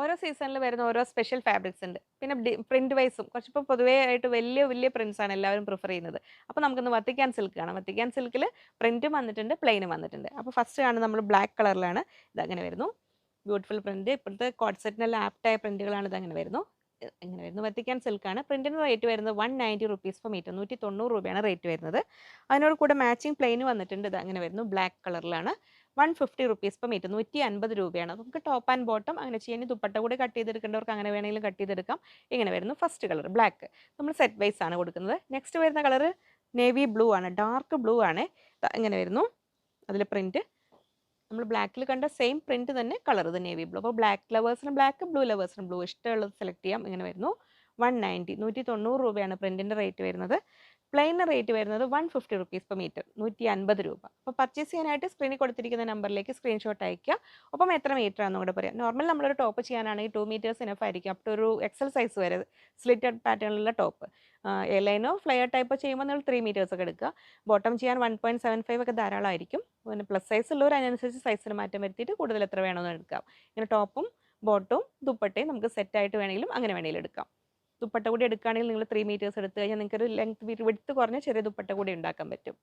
ഓരോ സീസണിൽ വരുന്ന ഓരോ സ്പെഷ്യൽ ഫാബ്രിക്സ് ഉണ്ട്. പിന്നെ പ്രിന്റ് വൈസും കുറച്ചിപ്പോൾ പൊതുവേ ആയിട്ട് വലിയ വലിയ പ്രിന്റ്സ് ആണ് എല്ലാവരും പ്രിഫർ ചെയ്യുന്നത്. അപ്പോൾ നമുക്കൊന്ന് വത്തിക്കാൻ സിൽക്ക് കാണാം. വത്തിക്കാൻ സിൽക്കിൽ പ്രിന്റും വന്നിട്ടുണ്ട് പ്ലെയിനും വന്നിട്ടുണ്ട്. അപ്പോൾ ഫസ്റ്റ് കാണുന്നത് നമ്മൾ ബ്ലാക്ക് കളറിലാണ്. ഇതങ്ങനെ വരുന്നു. Beautiful print. ഇപ്പോഴത്തെ കോഡ് സെറ്റിനെല്ലാം ആപ്റ്റായ പ്രിന്റുകളാണ് ഇതങ്ങനെ വരുന്നു. ഇങ്ങനെ വരുന്നു. വത്തിക്കാൻ സിൽക്കാണ്. പ്രിന്റിന് റേറ്റ് വരുന്നത് one ninety rupees per metre. നൂറ്റി തൊണ്ണൂറ് രൂപയാണ് റേറ്റ് വരുന്നത്. അതിനോട് കൂടെ മാച്ചിങ് പ്ലെയിൻ വന്നിട്ടുണ്ട്. ഇത് അങ്ങനെ വരുന്നു. ബ്ലാക്ക് കളറിലാണ്. വൺ ഫിഫ്റ്റി റുപ്പീസ് ഇപ്പം മീറ്റർ നൂറ്റി അൻപത് രൂപയാണ്. നമുക്ക് ടോപ്പ് ആൻഡ് ബോട്ടം അങ്ങനെ ചെയ്യാൻ ദുപ്പട്ട കൂടെ കട്ട് ചെയ്തെടുക്കേണ്ടവർക്ക് അങ്ങനെ വേണമെങ്കിലും കട്ട് ചെയ്തെടുക്കാം. ഇങ്ങനെ വരുന്നു. ഫസ്റ്റ് കളർ ബ്ലാക്ക് നമ്മൾ സെറ്റ് വൈസ് ആണ് കൊടുക്കുന്നത്. നെക്സ്റ്റ് വരുന്ന കളർ നേവി ബ്ലൂ ആണ്. ഡാർക്ക് ബ്ലൂ ആണ്. ഇങ്ങനെ വരുന്നു. അതിൽ പ്രിന്റ് നമ്മൾ ബ്ലാക്കിൽ കണ്ട സെയിം പ്രിന്റ് തന്നെ കളർ ഇത് നേവി ബ്ലൂ അപ്പോൾ ബ്ലാക്ക് ലവേഴ്സിന് ബ്ലാക്ക് ബ്ലൂ ലവേഴ്സിന് ബ്ലൂ ഇഷ്ടമുള്ളത് സെലക്ട് ചെയ്യാം. ഇങ്ങനെ വരുന്നു. വൺ നയന്റി നൂറ്റി തൊണ്ണൂറ് രൂപയാണ് പ്രിന്റിന്റെ റേറ്റ് വരുന്നത്. പ്ലെയിനിന് റേറ്റ് വരുന്നത് one fifty rupees per metre നൂറ്റി അൻപത് രൂപ. അപ്പോൾ പർച്ചേസ് ചെയ്യാനായിട്ട് സ്ക്രീനിൽ കൊടുത്തിരിക്കുന്ന നമ്പറിലേക്ക് സ്ക്രീൻഷോട്ട് അയക്കുക ഒപ്പം എത്ര മീറ്റർ ആണെന്നും കൂടെ പറയാം. നോർമൽ നമ്മളൊരു ടോപ്പ് ചെയ്യാനാണെങ്കിൽ ടു മീറ്റേഴ്സ് ഇനഫ് ആയിരിക്കും. അപ്പ് ടു ഒരു എക്സൽ സൈസ് വരെ സ്ലിറ്റഡ് പാറ്റേണിലുള്ള ടോപ്പ്. എ ലൈനോ ഫ്ലെയർ ടൈപ്പ് ചെയ്യുമ്പോൾ നിങ്ങൾ ത്രീ മീറ്റേഴ്സ് ഒക്കെ എടുക്കുക. ബോട്ടം ചെയ്യാൻ വൺ പോയിന്റ് സെവൻ ഫൈവ് ഒക്കെ ധാരാളമായിരിക്കും പിന്നെ പ്ലസ് സൈസ് ഉള്ളവർ അതിനനുസരിച്ച് സൈസിന് മാറ്റം വരുത്തിയിട്ട് കൂടുതൽ എത്ര വേണമെന്ന് എടുക്കാം. ഇങ്ങനെ ടോപ്പും ബോട്ടും ദുപ്പട്ടയും നമുക്ക് സെറ്റായിട്ട് വേണമെങ്കിലും അങ്ങനെ വേണമെങ്കിലും എടുക്കാം. ദുപ്പട്ട കൂടി എടുക്കുകയാണെങ്കിൽ നിങ്ങൾ ത്രീ മീറ്റേഴ്സ് എടുത്തു കഴിഞ്ഞാൽ നിങ്ങൾക്ക് ഒരു ലെങ്ത് വിടുത്ത് കുറഞ്ഞ ചെറിയ ദുപ്പട്ട കൂടി ഉണ്ടാക്കാൻ പറ്റും.